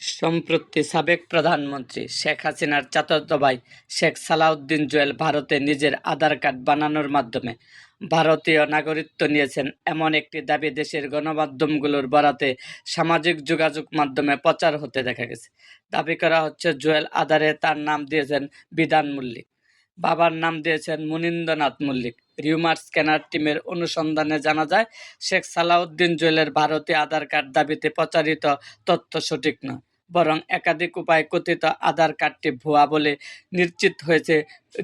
সম্প্রতি সাবেক প্রধানমন্ত্রী শেখ হাসিনার চাচাতো ভাই শেখ সালাউদ্দিন জুয়েল ভারতে নিজের আধার কার্ড বানানোর মাধ্যমে ভারতীয় নাগরিকত্ব নিয়েছেন। এমন একটি দাবি দেশের গণমাধ্যমগুলোর বরাতে সামাজিক যোগাযোগ মাধ্যমে প্রচার হতে দেখা গেছে। দাবি করা হচ্ছে, জুয়েল আধারে তার নাম দিয়েছেন বিধান মল্লিক, বাবার নাম দিয়েছেন মুনীন্দ্রনাথ মল্লিক। রিউমার স্ক্যানার টিমের অনুসন্ধানে জানা যায়, শেখ সালাউদ্দিন জুয়েলের ভারতীয় আধার কার্ড দাবিতে প্রচারিত তথ্য সঠিক নয়। বরং একাধিক উপায়ে কথিত আধার কার্ডটি ভুয়া বলে নিশ্চিত হয়েছে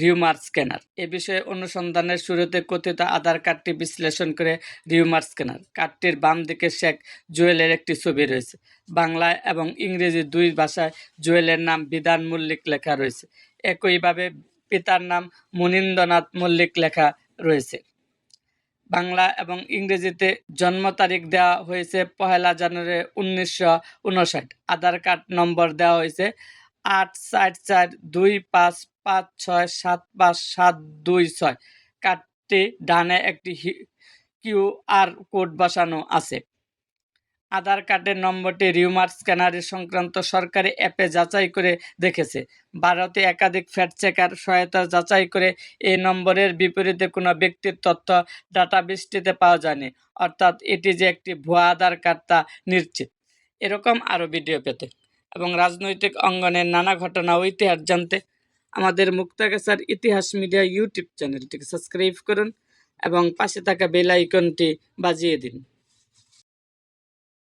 রিউমার স্ক্যানার। এ বিষয়ে অনুসন্ধানের শুরুতে কথিত আধার কার্ডটি বিশ্লেষণ করে রিউমার স্ক্যানার। কার্ডটির বাম দিকে শেখ জুয়েলের একটি ছবি রয়েছে। বাংলায় এবং ইংরেজি দুই ভাষায় জুয়েলের নাম বিধান মল্লিক লেখা রয়েছে। একইভাবে পিতার নাম মুনীন্দ্রনাথ মল্লিক লেখা রয়েছে। বাংলা এবং ইংরেজিতে জন্ম তারিখ দেওয়া হয়েছে পহেলা জানুয়ারি উনিশশো উনষাট। আধার কার্ড নম্বর দেওয়া হয়েছে আট চার চার দুই পাঁচ পাঁচ ছয় সাত পাঁচ সাত দুই ছয়। কার্ডটি ডানে একটি কিউ আর কোড বসানো আছে। আধার কার্ডের নম্বরটি রিউমার স্ক্যানারি সংক্রান্ত সরকারি অ্যাপে যাচাই করে দেখেছে। ভারতে একাধিক ফ্যাক্ট চেকার সহায়তা যাচাই করে এই নম্বরের বিপরীতে কোনো ব্যক্তির তথ্য ডাটাবেসটিতে পাওয়া যায়নি। অর্থাৎ এটি যে একটি ভুয়া আধার কার্ড তা নিশ্চিত। এরকম আরও ভিডিও পেতে এবং রাজনৈতিক অঙ্গনের নানা ঘটনা ও ইতিহাস জানতে আমাদের মুক্তাগাছার ইতিহাস মিডিয়া ইউটিউব চ্যানেলটিকে সাবস্ক্রাইব করুন এবং পাশে থাকা বেল আইকনটি বাজিয়ে দিন।